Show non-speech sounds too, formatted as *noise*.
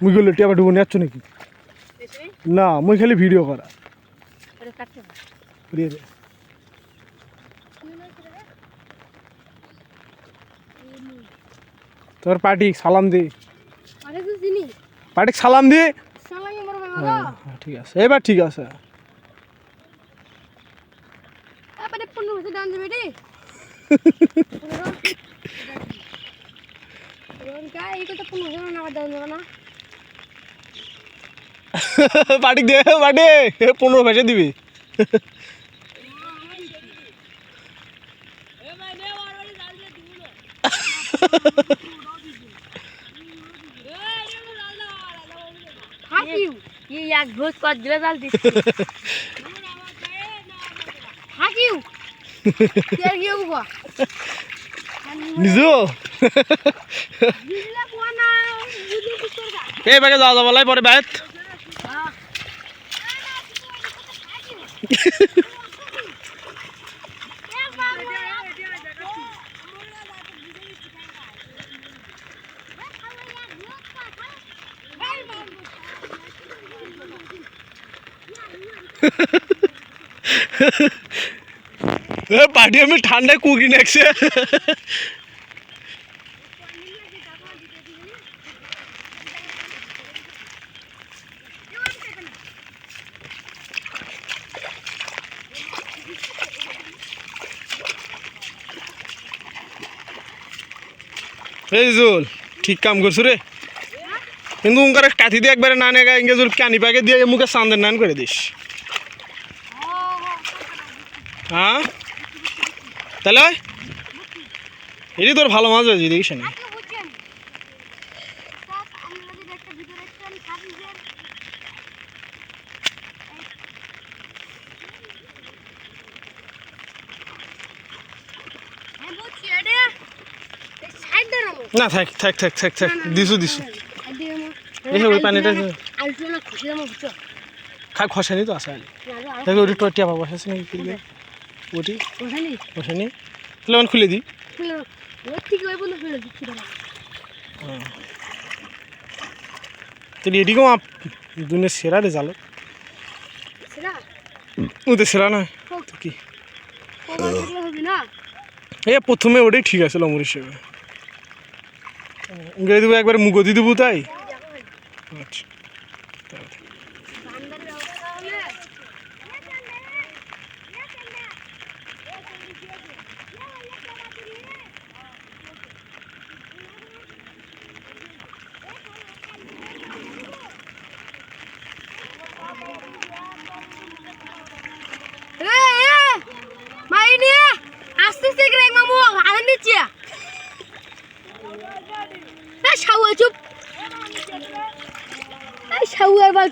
মুই গেলে টিয়া পাঠবো নিয়ে নাকি? না মুই খালি ভিডিও করা। তোর পার্টি সালাম দে। আরে পার্টি সালাম দে। হ্যাঁ, হ্যাঁ, ঠিক আছে। এবার ঠিক আছে। *laughs* আপনি পনেরো বছর ডান দেবে রে এই কথা পনেরো বছর না ডান দেবে না পার্টি দে পার্টি পনেরো পয়সা দিবি থাকিও এই এক ভোজ কর দিলে জাল দিচ্ছি থাকিও কে কি হবো নিজো এই বাগে যাওয়া যাব লাই পরে বাইত *laughs* পার্টি আমি ঠান্ডায় কুকি নেছে এই জোল ঠিক কাম করছো রে কিন্তু উনকার কাঠি দিয়ে একবারে না নেগা ইংগে জোল কানি পাকে দিয়ে মুখে সান্দের নান করে দিস হ্যাঁ তাহলে এটি তোর ভালো মাছ হয়েছে দেখিস না। না থাক থাক থাক থাক থাক দিছু দিছু এই ওই পানিটা খা খসানি তো আছে দেখো ওটি টিয়া পাবো আছে নাকি? ওটি ওখানে তাহলে আমি খুলে দিই। ওই ফেলে দিচ্ছি তাহলে এদিকেও আপ দুনিয়া সেরা রে জালো ওতে সেরা না কি? এ প্রথমে ওটাই ঠিক আছে লমর হিসেবে। ইংরেজি দেবো একবার মুগো দিয়ে দেবো তাই? আচ্ছা। চুপ এই আর বাল